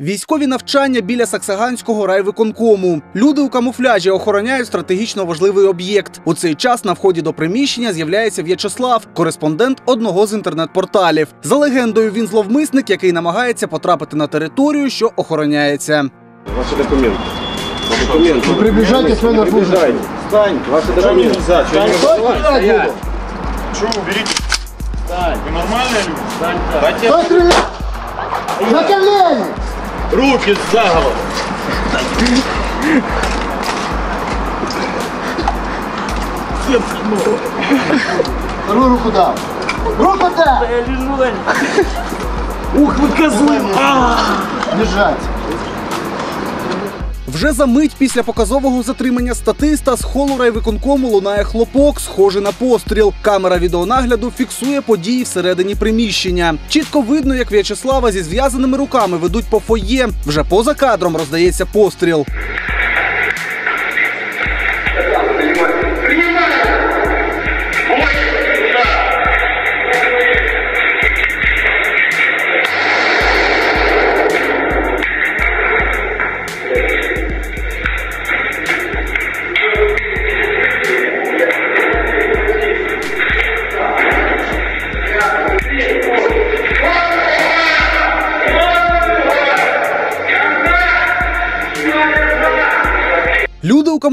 Військові навчання біля Саксаганського райвиконкому. Люди у камуфляжі охороняють стратегічно важливий об'єкт. У цей час на вході до приміщення з'являється В'ячеслав, кореспондент одного з інтернет-порталів. За легендою, він зловмисник, який намагається потрапити на територію, що охороняється. Ваши документы. Документы. Вы приближайтесь, вы на Приближайтесь. Встань. Ваши документы. нельзя? Что, не Стой, стрелять буду! Что вы берите? Встань. Вы нормальные люди? Встань. Дайте Стой, стрелять! На колени! Руки за голову. Вторую руку дам. Руку дам! Ух вы козлы! Лежать. Вже за мить після показового затримання статиста з холу райвиконкому лунає хлопок, схожий на постріл. Камера відеонагляду фіксує події всередині приміщення. Чітко видно, як В'ячеслава зі зв'язаними руками ведуть по фоє. Вже поза кадром роздається постріл.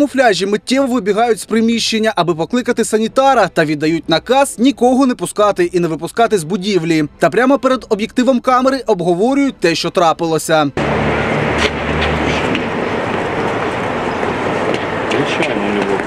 Камуфляжі миттєво вибігають з приміщення, аби покликати санітара, та віддають наказ нікого не пускати і не випускати з будівлі. Та прямо перед об'єктивом камери обговорюють те, що трапилося. Звичайно, у него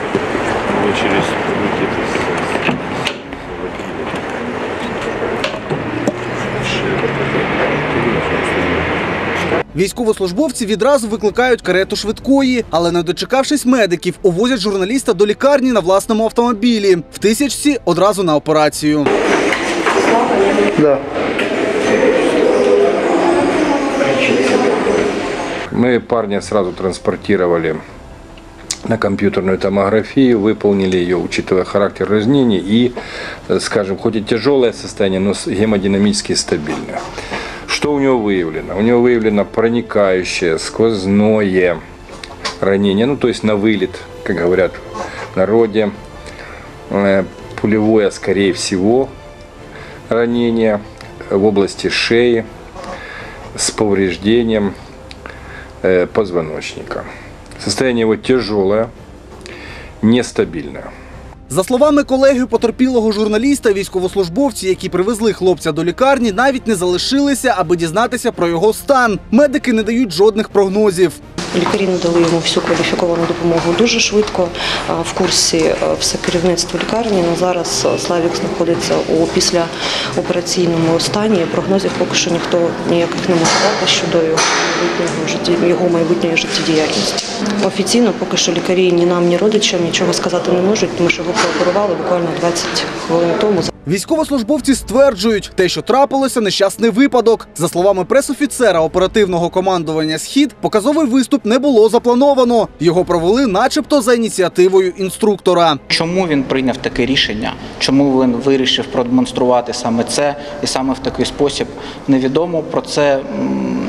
Військовослужбовці відразу викликають карету швидкої, але не дочекавшись медиків, увозять журналіста до лікарні на власному автомобілі. В тисячці одразу на операцію. Мы парня сразу транспортировали на компьютерную томографию, выполнили ее, учитывая характер разнений и, э, скажем, хоть и тяжелое состояние, но с- гемодинамически стабильное. Что у него выявлено? У него выявлено проникающее, сквозное ранение, ну то есть на вылет, как говорят в народе, Э, пулевое, скорее всего, ранение в области шеи с повреждением э, позвоночника. Состояние его тяжелое, нестабильное. За словами колеги потерпілого журналіста, військовослужбовці, які привезли хлопця до лікарні, навіть не залишилися, аби дізнатися про його стан. Медики не дають жодних прогнозів. Лікарі надали йому всю кваліфіковану допомогу дуже швидко. В курсі е, все керівництво лікарні. На зараз е, Славік знаходиться у післяопераційному стані. Прогнозів поки що ніхто ніяких не може дати щодо його майбутнього житті, його майбутньої життєдіяльності. Офіційно поки що лікарі ні нам, ні родичам нічого сказати не можуть, тому що його прооперували буквально 20 хвилин тому. Військовослужбовці стверджують, те, що трапилося, нещасний випадок. За словами пресофіцера оперативного командування Схід, показовий виступ не було заплановано. Його провели, начебто, за ініціативою інструктора. Чому він прийняв таке рішення? Чому він вирішив продемонструвати саме це і саме в такий спосіб? Невідомо про це.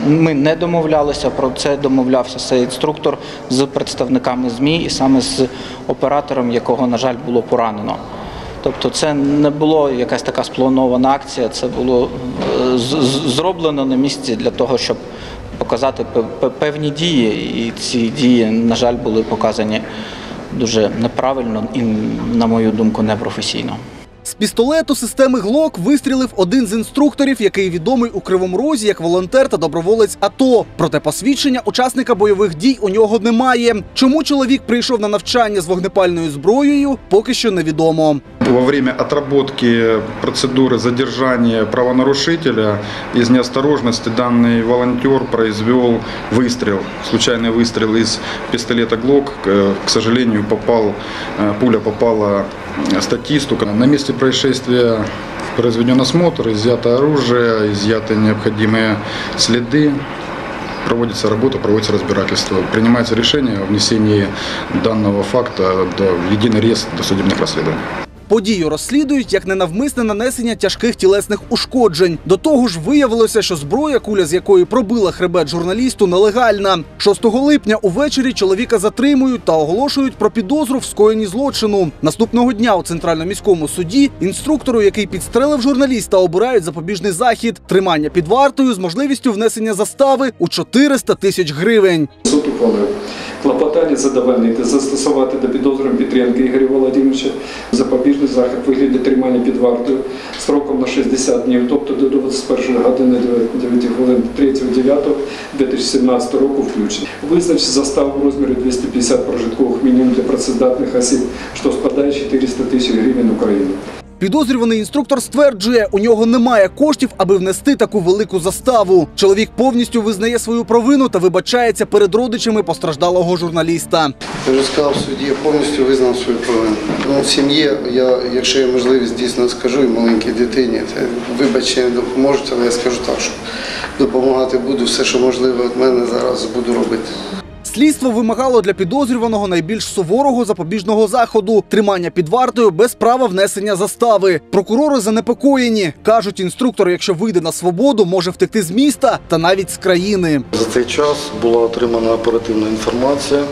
Ми не домовлялися. Про це домовлявся цей інструктор з представниками змі і саме з оператором, якого на жаль було поранено. Тобто, це не було якась така спланована акція. Це було е, зроблено на місці для того, щоб показати пе- пе- певні дії, і ці дії, на жаль, були показані дуже неправильно і, на мою думку, непрофесійно. З пістолету системи ГЛОК вистрілив один з інструкторів, який відомий у Кривому Розі як волонтер та доброволець АТО. Проте посвідчення учасника бойових дій у нього немає. Чому чоловік прийшов на навчання з вогнепальною зброєю, поки що невідомо. Во время отработки процедуры задержания правонарушителя из неосторожности данный волонтер произвел выстрел, случайный выстрел из пистолета ГЛОК. К к сожалению, попал, э, пуля попала э, статисту. На месте происшествия произведен осмотр, изъято оружие, изъяты необходимые следы. Проводится работа, проводится разбирательство. Принимается решение о внесении данного факта в единый реестр досудебных расследований. Подію розслідують як ненавмисне нанесення тяжких тілесних ушкоджень. До того ж, виявилося, що зброя, куля з якої пробила хребет журналісту, нелегальна. 6 липня увечері чоловіка затримують та оголошують про підозру в скоєнні злочину. Наступного дня у центральному міському суді інструктору, який підстрелив журналіста, обирають запобіжний захід, тримання під вартою з можливістю внесення застави у 400 тисяч гривень. Суд ухвалив клопотання задовольнити, застосувати до підозрюваного Петренка Ігоря Володимировича запобіжний захід вигляді тримання під вартою строком на 60 днів, тобто до 21 години 9 хвилин 3.9.2017 року включно. Визначити заставу в розмірі 250 прожиткових мінімум для працездатних осіб, що складає 400 тисяч гривень України. Підозрюваний інструктор стверджує, у нього немає коштів, аби внести таку велику заставу. Чоловік повністю визнає свою провину та вибачається перед родичами постраждалого журналіста. Я вже сказав в суді, я повністю визнав свою провину. Ну, в сім'ї, я, якщо є можливість, дійсно скажу і маленькій дитині, вибачте, не допоможуть, але я скажу так, що допомагати буду, все, що можливе від мене зараз буду робити. Слідство вимагало для підозрюваного найбільш суворого запобіжного заходу тримання під вартою без права внесення застави. Прокурори занепокоєні. кажуть, інструктор, якщо вийде на свободу, може втекти з міста та навіть з країни. За цей час була отримана оперативна інформація,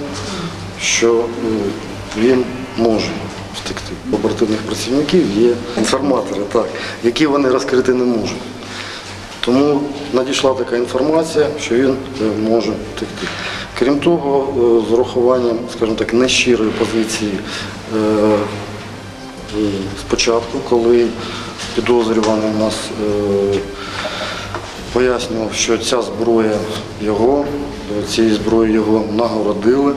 що він може втекти. У оперативних працівників є інформатори, так, які вони розкрити не можуть. Тому надійшла така інформація, що він е, може втекти. Крім того, е, з урахуванням, скажімо так, нещирої позиції е, спочатку, коли підозрюваний у нас е, пояснював, що ця зброя його, цією зброєю його нагородили,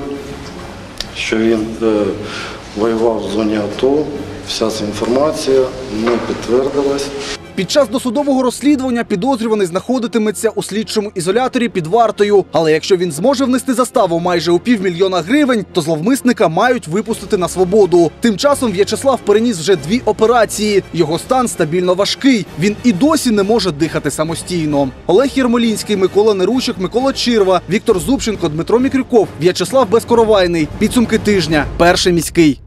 що він воював в зоні АТО. Вся ця інформація не підтвердилась. Під час досудового розслідування підозрюваний знаходитиметься у слідчому ізоляторі під вартою. Але якщо він зможе внести заставу майже у півмільйона гривень, то зловмисника мають випустити на свободу. Тим часом В'ячеслав переніс вже дві операції. Його стан стабільно важкий. Він і досі не може дихати самостійно. Олег Єрмолінський, Микола Нерущик, Микола Чирва, Віктор Зубченко, Дмитро Мікрюков, В'ячеслав Безкоровайний. Підсумки тижня. Перший міський.